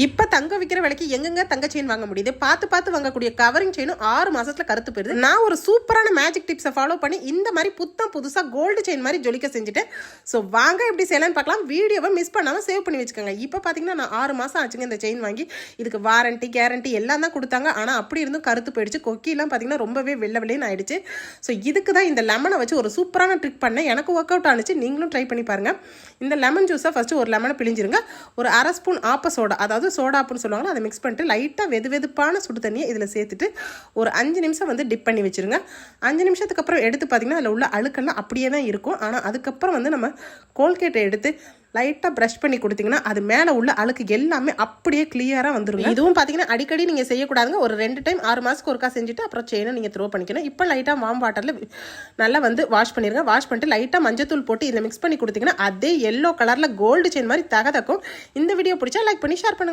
இப்போ தங்க விற்கிற விலைக்கு எங்கெங்க தங்க செயின் வாங்க முடியுது? பார்த்து பார்த்து வாங்கக்கூடிய கவரிங் செயினும் ஆறு மாசத்துல கருத்து போயிருது. நான் ஒரு சூப்பரான மேஜிக் டிப்ஸை ஃபாலோ பண்ணி இந்த மாதிரி புத்தம் புதுசாக கோல்டு செயின் மாதிரி ஜொலிக்க செஞ்சுட்டேன். ஸோ வாங்க எப்படி செய்யலாம்னு பார்க்கலாம். வீடியோவை மிஸ் பண்ணாமல் சேவ் பண்ணி வச்சுக்கோங்க. இப்போ பார்த்தீங்கன்னா நான் ஆறு மாதம் ஆச்சுங்க இந்த செயின் வாங்கி. இதுக்கு வாரண்டி கேரண்டி எல்லாம் தான் கொடுத்தாங்க. ஆனால் அப்படி இருந்தும் கருத்து போயிடுச்சு. கொக்கிலாம் பார்த்தீங்கன்னா ரொம்பவே வெள்ளை வெள்ளைன்னு ஆயிடுச்சு. ஸோ இதுக்கு தான் இந்த லெமனை வச்சு ஒரு சூப்பரான ட்ரிக் பண்ணேன். எனக்கு ஒர்க் அவுட் ஆனிச்சு. நீங்களும் ட்ரை பண்ணி பாருங்க. இந்த லெமன் ஜூஸை ஃபஸ்ட்டு ஒரு லெமனை பிழிஞ்சிருங்க. ஒரு அரை ஸ்பூன் ஆப்ப சோடா அதாவது சோடாப்புன்னு சொல்லுவாங்க அதை மிக்ஸ் பண்ணிட்டு லைட்டாக வெது வெதுப்பான சுடு தண்ணியை இதில் சேர்த்துட்டு ஒரு அஞ்சு நிமிஷம் வந்து டிப் பண்ணி வச்சிருங்க. அஞ்சு நிமிஷத்துக்கு அப்புறம் எடுத்து பார்த்தீங்கன்னா அதில் உள்ள அழுக்கெல்லாம் அப்படியே தான் இருக்கும். ஆனால் அதுக்கப்புறம் வந்து நம்ம கோல்கேட்டை எடுத்து லைட்டாக ப்ரஷ் பண்ணி கொடுத்தீங்கன்னா அது மேலே உள்ள அழுக்கு எல்லாமே அப்படியே கிளியராக வந்துடும் இதுவும் பார்த்தீங்கன்னா அடிக்கடி நீங்கள் செய்யக்கூடாதுங்க. ஒரு ரெண்டு டைம் ஆறு மாதத்துக்கு ஒருக்கா செஞ்சுட்டு அப்புறம் செயினை நீங்கள் த்ரோ பண்ணிக்கணும். இப்போ லைட்டாக வாம் வாட்டரில் நல்லா வந்து வாஷ் பண்ணிடுங்க வாஷ் பண்ணிட்டு லைட்டாக மஞ்சத்தூள் போட்டு இதில் மிக்ஸ் பண்ணி கொடுத்தீங்கன்னா அதே எல்லோ கலரில் கோல்டு செயின் மாதிரி தகதக்கும். இந்த வீடியோ பிடிச்சா லைக் பண்ணி ஷேர் பண்ணுங்கள்